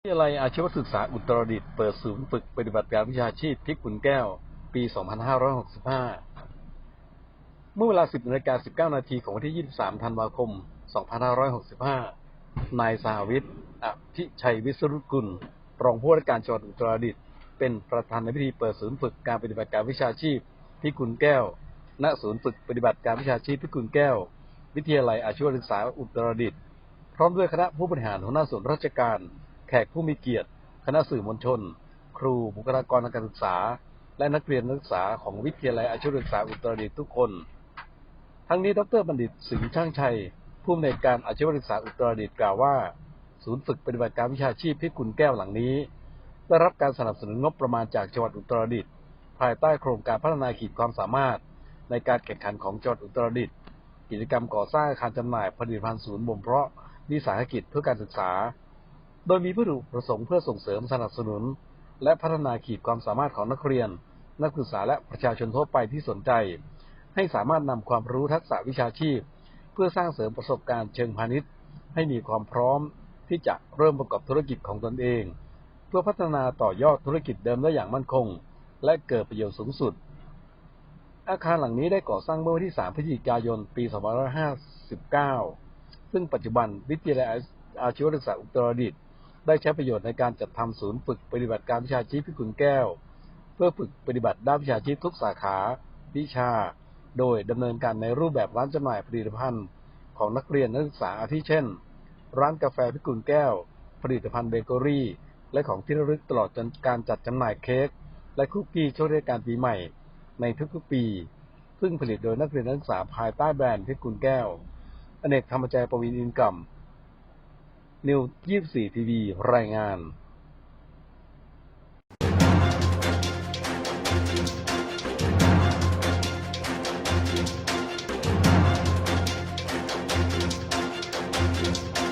วิทยาลัยอาชีวศึกษาอุตรดิตถ์เปิดศูนย์ฝึกปฏิบัติการวิชาชีพพิกุลแก้ว ปี 2565 เมื่อเวลา 10นาฬิกา19 นาทีของวันที่ 23 ธันวาคม 2565 นายสาวิทย์อภิชัยวิศรุกุล รองผู้ว่าราชการจังหวัดอุตรดิตถ์เป็นประธานในพิธีเปิดศูนย์ฝึกการปฏิบัติการวิชาชีพพิกุลแก้ว ณ ศูนย์ฝึกปฏิบัติการวิชาชีพพิกุลแก้ว วิทยาลัยอาชีวศึกษาอุตรดิตถ์ พร้อมด้วยคณะผู้บริหารหัวหน้าส่วนราชการ แขกผู้มีเกียรติ คณะสื่อมวลชน ครูบุคลากรทางการศึกษา และนักเรียนนักศึกษาของวิทยาลัยอาชีวศึกษาอุตรดิตถ์ทุกคน ทั้งนี้ดรบัณฑิตสิงห์ช่างชัย ผู้อำนวยการอาชีวศึกษาอุตรดิตถ์กล่าวว่า ศูนย์ฝึกปฏิบัติการวิชาชีพพิกุลแก้วหลังนี้ได้รับการสนับสนุนงบประมาณจากจังหวัดอุตรดิตถ์ภายใต้โครงการพัฒนาขีดความสามารถในการแข่งขันของจังหวัดอุตรดิตถ์กิจกรรมก่อสร้างอาคารจำหน่ายผลิตภัณฑ์ศูนย์บ่มเพาะวิสาหกิจเพื่อการศึกษา โดยมีวัตถุประสงค์เพื่อส่งเสริมสนับสนุน และพัฒนาขีดความสามารถของนักเรียน นักศึกษาและประชาชนทั่วไปที่สนใจ ให้สามารถนำความรู้ทักษะวิชาชีพ เพื่อสร้างเสริมประสบการณ์เชิงพาณิชย์ ให้มีความพร้อมที่จะเริ่มประกอบธุรกิจของตนเอง เพื่อพัฒนาต่อยอดธุรกิจเดิมได้อย่างมั่นคง และเกิดประโยชน์สูงสุด อาคารหลังนี้ได้ก่อสร้างเมื่อวันที่ 3 พฤศจิกายน ปี 2559 ซึ่งปัจจุบันวิทยาลัยอาชีวศึกษาอุตรดิตถ์ ได้ใช้ประโยชน์ในการจัดทำศูนย์ฝึกปฏิบัติการวิชาชีพพิกุลแก้ว เพื่อฝึกปฏิบัติด้านวิชาชีพทุกสาขาวิชา โดยดำเนินการในรูปแบบร้านจำหน่ายผลิตภัณฑ์ ของนักเรียนนักศึกษาอาทิเช่น ร้านกาแฟพิกุลแก้ว ผลิตภัณฑ์เบเกอรี่ และของที่ระลึกตลอดจนการจัดจำหน่ายเค้กและคุกกี้ช่วงเทศกาลปีใหม่ ในทุกๆปี ซึ่งผลิตโดยนักเรียนนักศึกษาภายใต้แบรนด์พิกุลแก้วอเนกธรรมใจประวินอินกรรม นิว24ทีวีรายงาน